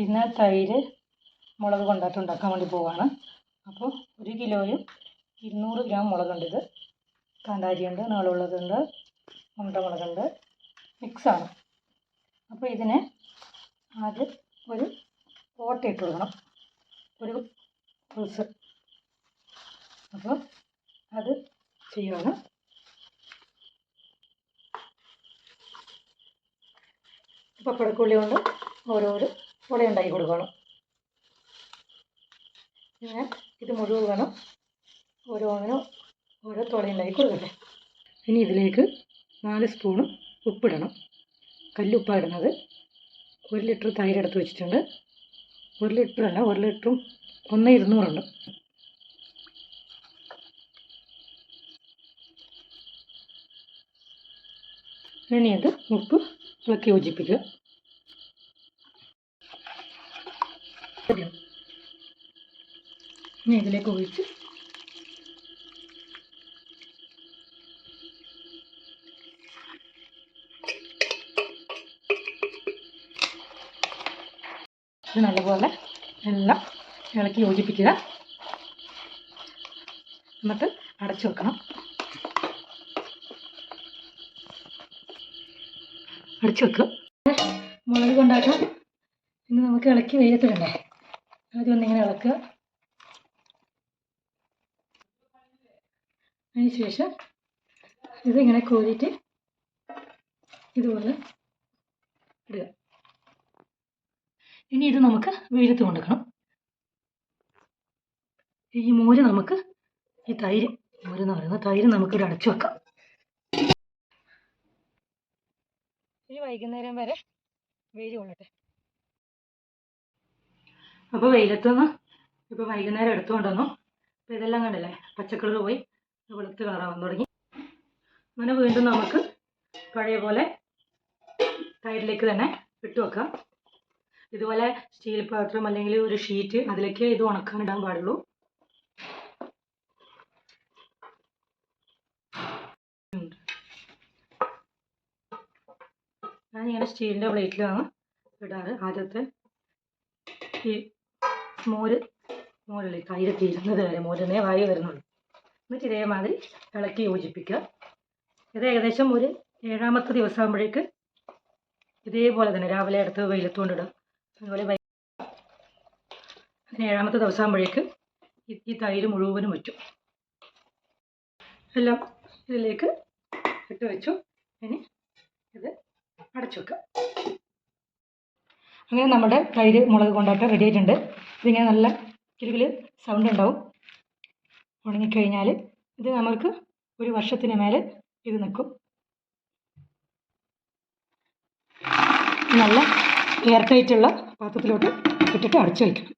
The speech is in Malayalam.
ഇന്ന് തൈര് മുളക് കൊണ്ടാട്ടം ഉണ്ടാക്കാൻ വേണ്ടി പോവുകയാണ് അപ്പോൾ ഒരു കിലോയും ഇരുന്നൂറ് ഗ്രാം മുളകുണ്ട് ഇത്. കാന്താരിയുണ്ട് നീളമുള്ളതുണ്ട് ഉണ്ടമുളകുണ്ട് മിക്സാണ് അപ്പോൾ ഇതിനെ ആദ്യം ഒരു ഓട്ട ഇട്ട് കൊടുക്കണം. ഒരു ഫുൾസ് അപ്പോൾ അത് ചെയ്യുകയാണ് പപ്പടക്കുള്ളി കൊണ്ട് ഓരോരോ ഉട ഉണ്ടാക്കി കൊടുക്കണം. ഇങ്ങനെ ഇത് മുഴുവൻ വേണം. ഓരോന്നിനും ഓരോ തുള ഉണ്ടാക്കി കൊടുക്കട്ടെ. ഇനി ഇതിലേക്ക് നാല് സ്പൂണ് ഉപ്പിടണം. കല്ലുപ്പാണ് ഒരു ലിറ്റർ തൈര് എടുത്ത് വെച്ചിട്ടുണ്ട്. ഒരു ലിറ്റർ അല്ല ഒരു ലിറ്ററും ഒന്ന് ഇരുന്നൂറുണ്ട്. ഇനി ഇത് ഉപ്പ് ഇളക്കി യോജിപ്പിക്കുക. ഇനി ഇതിലേക്ക് ഒഴിച്ച് ഇത് നല്ലപോലെ എല്ലാം ഇളക്കി യോജിപ്പിക്കുക. എന്നിട്ട് അടച്ചു വെക്കണം. അടച്ചു വെക്കുക മുളക് കൊണ്ടാട്ടം. ഇന്ന് നമുക്ക് ഇളക്കി വെയിലത്തിടണ്ടേ ആദ്യം ഒന്നിങ്ങനെ ഇളക്കുക. അതിന് ശേഷം ഇതിങ്ങനെ കോരിയിട്ട് ഇതുപോലെ ഇടുക. ഇനി ഇത് നമുക്ക് വെയിലത്ത് കൊണ്ടുവെക്കണം. ഈ മോര് നമുക്ക് ഈ തൈര് മോര് എന്ന് പറയുന്ന തൈര് നമുക്കിവിടെ അടച്ചു വെക്കാം. ഇനി വൈകുന്നേരം വരെ വെയിൽ കൊള്ളട്ടെ. അപ്പോൾ വെയിലത്തുനിന്ന് ഇപ്പോൾ വൈകുന്നേരം എടുത്തുകൊണ്ട് വന്നു അപ്പോൾ ഇതെല്ലാം കണ്ടില്ലേ? പച്ചക്കളർ പോയി വെളുത്ത് കളറാവാൻ തുടങ്ങി. അങ്ങനെ വീണ്ടും നമുക്ക് പഴയ പോലെ തൈരിലേക്ക് തന്നെ ഇട്ട് വെക്കാം. ഇതുപോലെ സ്റ്റീൽ പാത്രം അല്ലെങ്കിൽ ഒരു ഷീറ്റ് അതിലേക്ക് ഇത് ഉണക്കാൻ ഇടാൻ പാടുള്ളൂ. ഞാനിങ്ങനെ സ്റ്റീലിന്റെ പ്ലേറ്റിലാണ് ഇടാറ്. ആദ്യത്തെ ഈ മോര് മോരില്ലേ തൈര് ഇരുന്നത് വരെ മോരിനെ വായി വരുന്നുള്ളൂ. എന്നിട്ട് ഇതേമാതിരി ഇളക്കി യോജിപ്പിക്കുക. ഇത് ഏകദേശം ഒരു ഏഴാമത്തെ ദിവസം ആകുമ്പോഴേക്ക് ഇതേപോലെ തന്നെ രാവിലെ അടുത്ത് വെയിലത്തുകൊണ്ടിടുക അതുപോലെ വൈ ഏഴാമത്തെ ദിവസം ആകുമ്പോഴേക്ക് ഈ- തൈര് മുഴുവനും വറ്റും. എല്ലാം ഇതിലേക്ക് ഇട്ട് വെച്ചു. ഇനി ഇത് അടച്ചു വെക്കുക. അങ്ങനെ നമ്മുടെ തൈര് മുളക് കൊണ്ടാട്ടം റെഡി ആയിട്ടുണ്ട്. ഇതിങ്ങനെ നല്ല കിരുകിൽ സൗണ്ട് ഉണ്ടാവും. ഉണങ്ങിക്കഴിഞ്ഞാൽ ഇത് നമ്മൾക്ക് ഒരു വർഷത്തിന് മേലെ ഇത് നിൽക്കും. നല്ല എയർ ടൈറ്റുള്ള പാത്രത്തിലോട്ട് ഇട്ടിട്ട് അടച്ചു വയ്ക്കണം